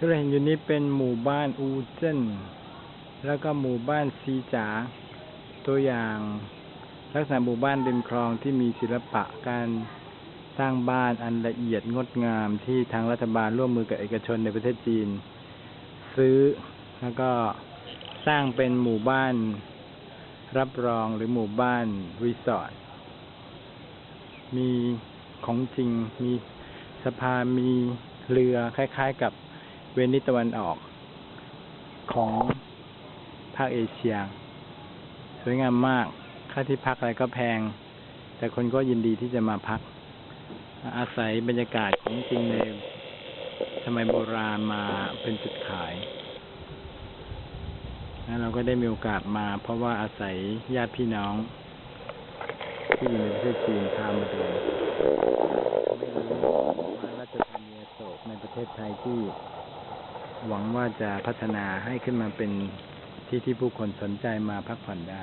ที่เราเห็นอยู่นี้เป็นหมู่บ้านอูเจินแล้วก็หมู่บ้านซีจ๋าตัวอย่างลักษณะหมู่บ้านริมคลองที่มีศิลปะการสร้างบ้านอันละเอียดงดงามที่ทางรัฐบาลร่วมมือกับเอกชนในประเทศจีน ซื้อแล้วก็สร้างเป็นหมู่บ้าน รับรองหรือหมู่บ้านรีสอร์ทมีของจริงมีสะพานมีเรือคล้าย ๆกับ เวนิสตะวันออก ของภาคเอเชีย สวยงามมาก ค่าที่พักอะไรก็แพง แต่คนก็ยินดีที่จะมาพัก อาศัยบรรยากาศของจริงในสมัยโบราณมาเป็นจุดขายแล้วเราก็ได้มีโอกาสมา เพราะว่าอาศัยญาติพี่น้อง ที่อยู่ในประเทศจีนพามาดูไม่รู้ว่าราชธานีโศกในประเทศไทยที่ หวังว่าจะพัฒนาให้ขึ้นมาเป็นที่ที่ผู้คนสนใจมาพักผ่อนได้